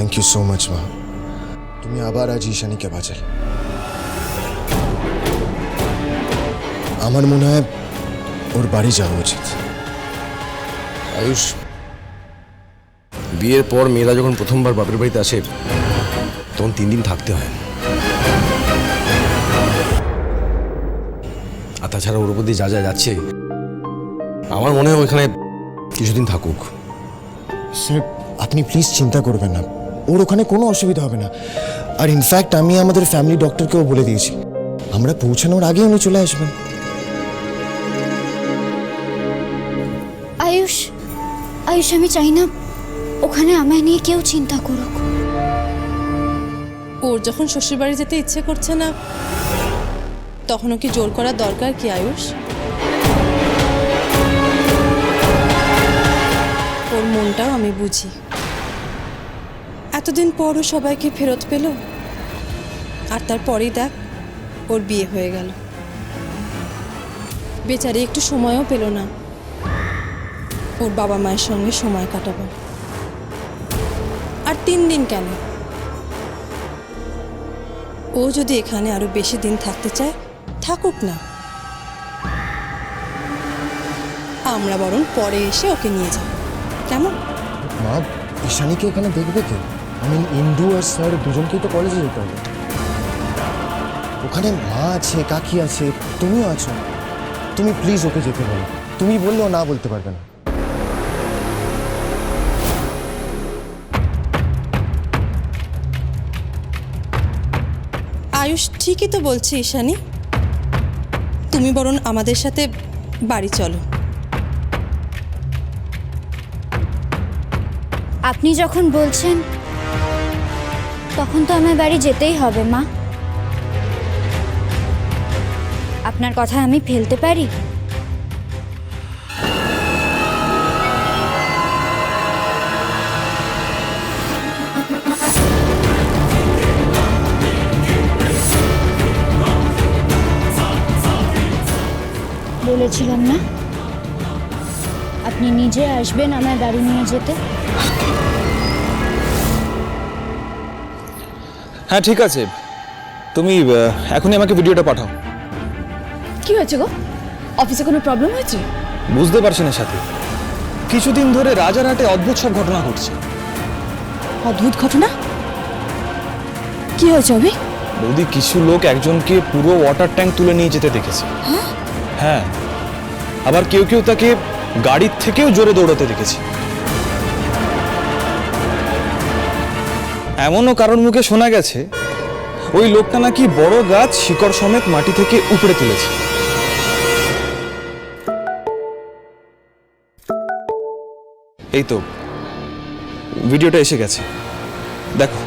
Thank you so much মা তুমি আবার আজ ঈশানীকে বাঁচালে আমার মনে হয় ওর বাড়ি যাওয়া উচিত আয়ুষ বিয়ের পর মেয়েরা যখন প্রথমবার বাপের বাড়িতে আসে তখন তিন দিন থাকতে হয়। আর তাছাড়া ওর উপর দিয়ে যা যা যাচ্ছে আমার মনে হয় ওইখানে কিছুদিন থাকুক। স্যার আপনি প্লিজ চিন্তা করবেন না। ওর ওখানে কোনো অসুবিধা হবে না। আর ইনফ্যাক্ট আমি আমাদের ফ্যামিলি ডক্টরকেও বলে দিয়েছি। আমরা পৌঁছানোর আগে উনি চলে আসবেন। আয়ুষ আয়ুষ আমি চাই না ওখানে আমায় নিয়ে কেউ চিন্তা করুক। ওর যখন শ্বশুরবাড়ি যেতে ইচ্ছে করছে না তখনও কি জোর করার দরকার কি আয়ুষ? ওর মনটাও আমি বুঝি। এতদিন পর ও সবাইকে ফেরত পেল? আর তারপরেই দেখ, ওর বিয়ে হয়ে গেল। বেচারি একটু সময়ও পেল না। ওর বাবা মায়ের সঙ্গে সময় কাটাবো। আর তিন দিন কেন? ও যদি এখানে আরও বেশি দিন থাকতে চায়, থাকুক না। আমরা বরং পরে এসে ওকে নিয়ে যাব কেমন? মা, ঈশানীকে এখানে দেখবে কে? আমি ইন্দু আর স্যার দুজনকেই তো কলেজে যেতে হবে। ওখানে মা আছে কাকি আছে তুমিও আছো। তুমি প্লিজ ওকে যেতে বলো। তুমি বললেও না বলতে পারবে না। আয়ুষ ঠিকই তো বলছে ঈশানি। তুমি বরং আমাদের সাথে বাড়ি চলো। আপনি যখন বলছেন তখন তো আমার বাড়ি যেতেই হবে, মা। আপনার কথা আমি ফেলতে পারি? বলেছিলাম না? আপনি নিজে আসবেন আমার গাড়ি নিয়ে যেতে? হ্যাঁ ঠিক আছে। তুমি এখনই আমাকে ভিডিওটা পাঠাও। কি হয়েছে গো? অফিসে কোনো প্রবলেম হয়েছে? বুঝতে পারছি না সাথে। কিছুদিন ধরে রাজারহাটে অদ্ভুত সব ঘটনা ঘটছে। অদ্ভুত ঘটনা? কি হয়েছে অভি? বৌদি কিছু লোক একজনকে পুরো ওয়াটার ট্যাঙ্ক তুলে নিয়ে যেতে দেখেছে। হ্যাঁ। আবার কেউ কেউ তাকে গাড়ির থেকেও জোরে দৌড়াতে দেখেছে। এমনও কারণ মুখে শোনা গেছে, ওই লোকটা নাকি বড় গাছ শিকড় সমেত মাটি থেকে উপড়ে তুলেছে। এই তো, ভিডিওটা এসে গেছে। দেখো।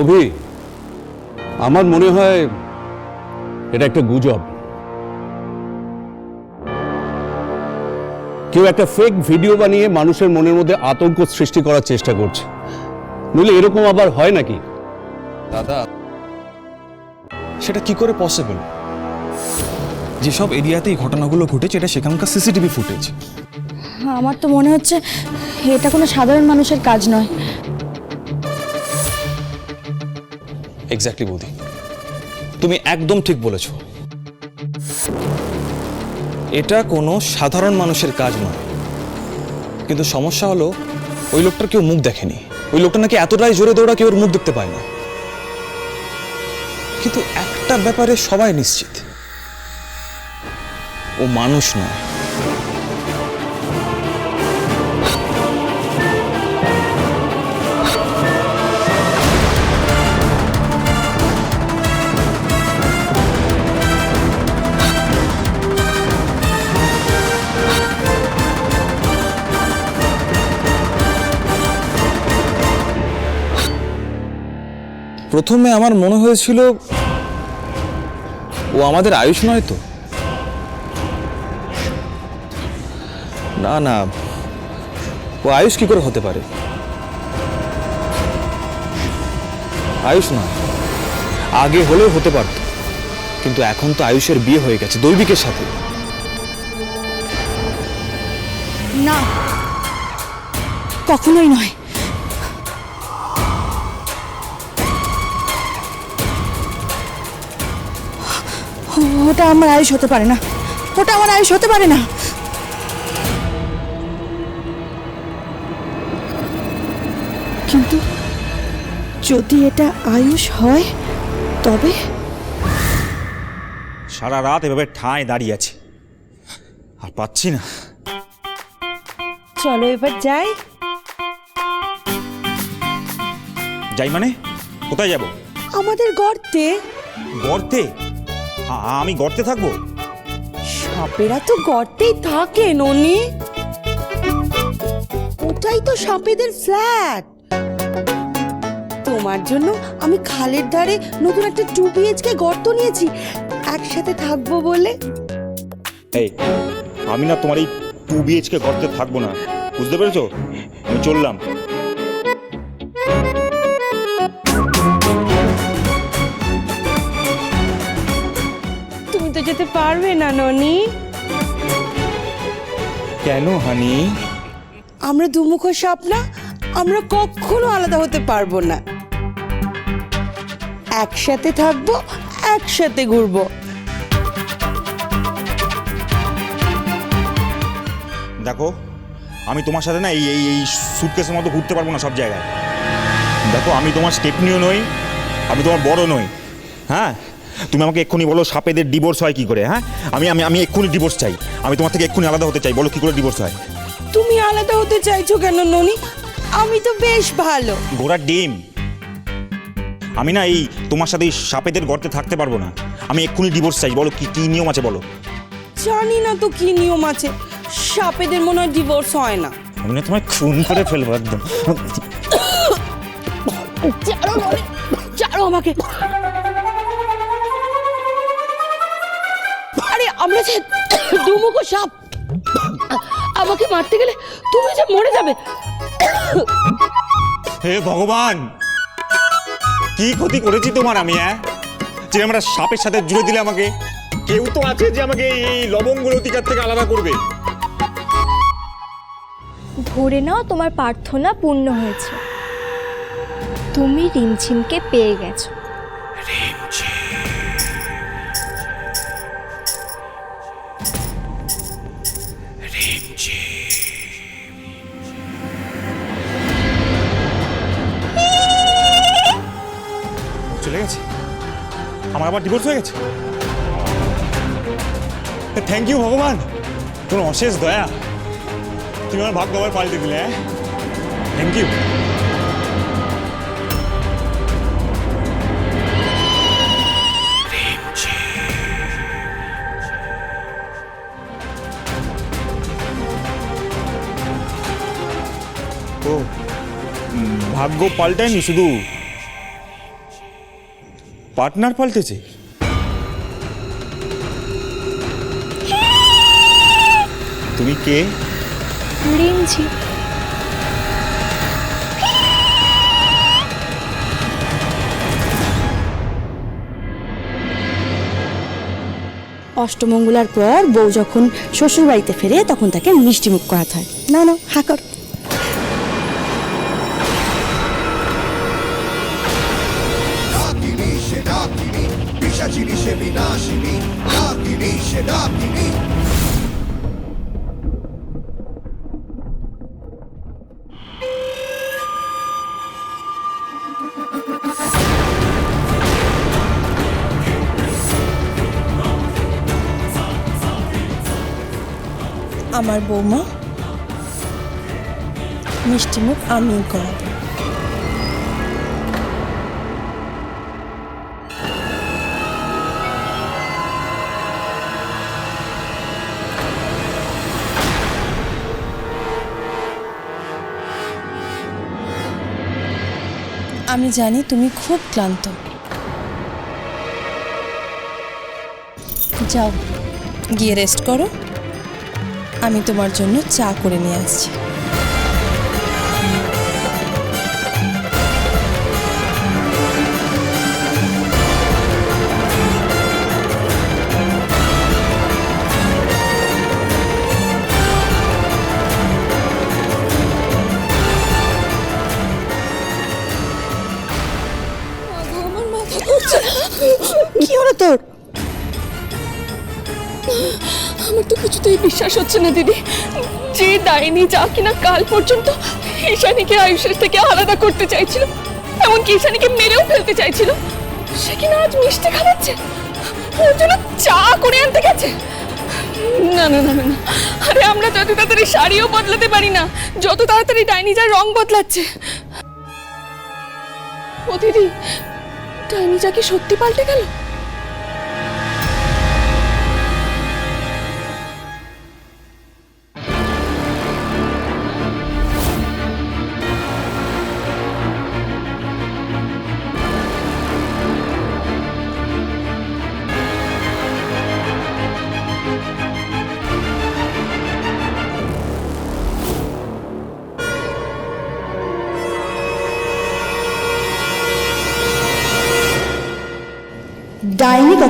অভি, আমার মনে হয় এটা একটা গুজব। কেউ একটা ফেক ভিডিও বানিয়ে মানুষের মনের মধ্যে আতঙ্ক সৃষ্টি করার চেষ্টা করছে। নইলে এরকম আবার হয় নাকি? দাদা সেটা কি করে পসিবল যেসব এরিয়াতে এই ঘটনাগুলো ঘটেছে এটা সেখানকার সিসিটিভি ফুটেজ আমার তো মনে হচ্ছে এটা কোনো সাধারণ মানুষের কাজ নয়। এক্স্যাক্টলি বৌদি। তুমি একদম ঠিক বলেছ। এটা কোনো সাধারণ মানুষের কাজ নয়। কিন্তু সমস্যা হলো, ওই লোকটার কেউ মুখ দেখেনি। ওই লোকটা নাকি এতটাই জোরে দৌড়া কেউ ওর মুখ দেখতে পায় না। কিন্তু একটা ব্যাপারে সবাই নিশ্চিত। ও মানুষ নয়। প্রথমে আমার মনে হয়েছিল, ও আমাদের আয়ুষ নয় তো? না না, ও আয়ুষ কি করে হতে পারে? আয়ুষ নয়, আগে হলেও হতে পারত, কিন্তু এখন তো আয়ুষের বিয়ে হয়ে গেছে, দৈবিকের সাথে। না, কখনোই নয়। ওটা আমার আয়ুষ হতে পারে না। ওটা আমার আয়ুষ হতে পারে না। কিন্তু যদি এটা আয়ুষ হয় তবে? সারা রাত এভাবে ঠায় দাঁড়িয়ে আছে। আর পাচ্ছি না। চলো এবার যাই। যাই মানে? কোথায় যাব? আমাদের গর্তে। গর্তে? আমি গর্তে থাকব? সাপেরা তো গর্তেই থাকে ননি ওটাই তো সাপেদের ফ্ল্যাট। তোমার জন্য আমি খালের ধারে নতুন একটা টু বিএইচকে গর্ত নিয়েছি। একসাথে থাকব বলে। এই আমি না তোমার এই টু বিএইচকে গর্তে থাকব না। বুঝতে পেরেছ? আমি চললাম। যেতে পারবে না ননি। কেন হানি? আমরা দুমুখ সাপ না আমরা কখনো আলাদা হতে পারব না। একসাথে থাকব একসাথে ঘুরবো। দেখো আমি তোমার সাথে না এই এই এই সুটকেসের মতো ঘুরতে পারব না সব জায়গায়। দেখো আমি তোমার স্টেপনিও নই আমি তোমার বড় নই। হ্যাঁ? তুমি আমাকে এক্ষুনি বলো সাপেদের ডিভোর্স হয় কি করে হ্যাঁ? আমি আমি আমি এক্ষুনি ডিভোর্স চাই। আমি তোমার থেকে এক্ষুনি আলাদা হতে চাই বলো কি করে ডিভোর্স হয়? তুমি আলাদা হতে চাইছো কেন ননি? আমি তো বেশ ভালো। ঘোড়ার ডিম। আমি না এই তোমার সাথে এই সাপেদের গর্তে থাকতে পারব না। আমি এক্ষুনি ডিভোর্স চাই বলো কি কি নিয়ম আছে বলো? জানি না তো কি নিয়ম আছে। সাপেদের মনে হয় ডিভোর্স হয় না। আমি না তোমায় খুন করে ফেলব একদম। ছাড়ো ছাড়ো আমাকে। যে দুমুখ সাপ। আমাকে মারতে গেলে তুমি যে মরে যাবে। হে ভগবান কি ক্ষতি করেছি তোমার আমি হ্যাঁ যে আমরা সাপের সাথে জুড়ে দিলে আমাকে। কেউ তো আছে যে আমাকে এই লবঙ্গ লতিকার থেকে আলাদা করবে। ধরে নাও তোমার প্রার্থনা পূর্ণ হয়েছে। তুমি রিমঝিমকে পেয়ে গেছো। আমার আবার ডিভোর্স হয়ে গেছে। থ্যাংক ইউ ভগবান। তোমার অশেষ দয়া। তুমি আমার ভাগ্য আবার পাল্টে দিলে হ্যাঁ? থ্যাংক ইউ ভাগ্য পাল্টায়নি শুধু। পার্টনার পাল্টেছে? তুমি কে? রিমঝিম অষ্টমঙ্গলার পর বউ যখন শ্বশুর বাড়িতে ফেরে তখন তাকে মিষ্টিমুখ করাতে হয়। না না, হা আমার বৌমা। মিষ্টি মুখ আমি করাবো। আমি জানি তুমি খুব ক্লান্ত। যাও, গিয়ে রেস্ট করো। আমি তোমার জন্য চা করে নিয়ে আসছি। আমার তো কিছুতেই বিশ্বাস হচ্ছে না, দিদি। যে ডাইনি যা কিনা কাল পর্যন্ত ঈশানীকে আয়ুষের থেকে আলাদা করতে চাইছিল, এমনকি ঈশানীকে মেরেও ফেলতে চাইছিল, সে কিনা আজ মিষ্টি খাওয়াচ্ছে, ওর জন্য চা করে আনতে গেছে। না না না না। আরে আমরা যত তাড়াতাড়ি শাড়িও বদলাতে পারি না, যত তাড়াতাড়ি ডাইনি যার রং বদলাচ্ছে। ও, দিদি, ডাইনি যা কি সত্যি পাল্টে গেল?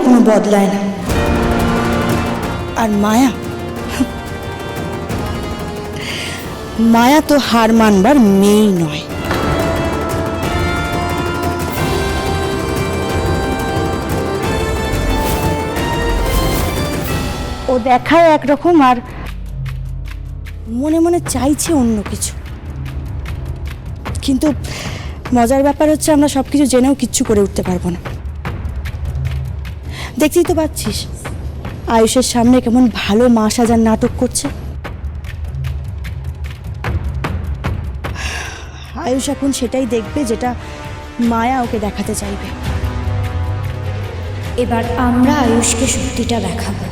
কখনো বদলায় না। আর মায়া? মায়া তো হার মানবার মেয়েই নয়। ও দেখায় একরকম আর মনে মনে চাইছে অন্য কিছু। কিন্তু মজার ব্যাপার হচ্ছে আমরা সব কিছু জেনেও কিচ্ছু করে উঠতে পারব না। দেখতেই তো পাচ্ছিস। আয়ুষের সামনে কেমন ভালো মা সাজার নাটক করছে। আয়ুষ এখন সেটাই দেখবে যেটা মায়া ওকে দেখাতে চাইবে। এবার আমরা আয়ুষকে সত্যিটা দেখাবো।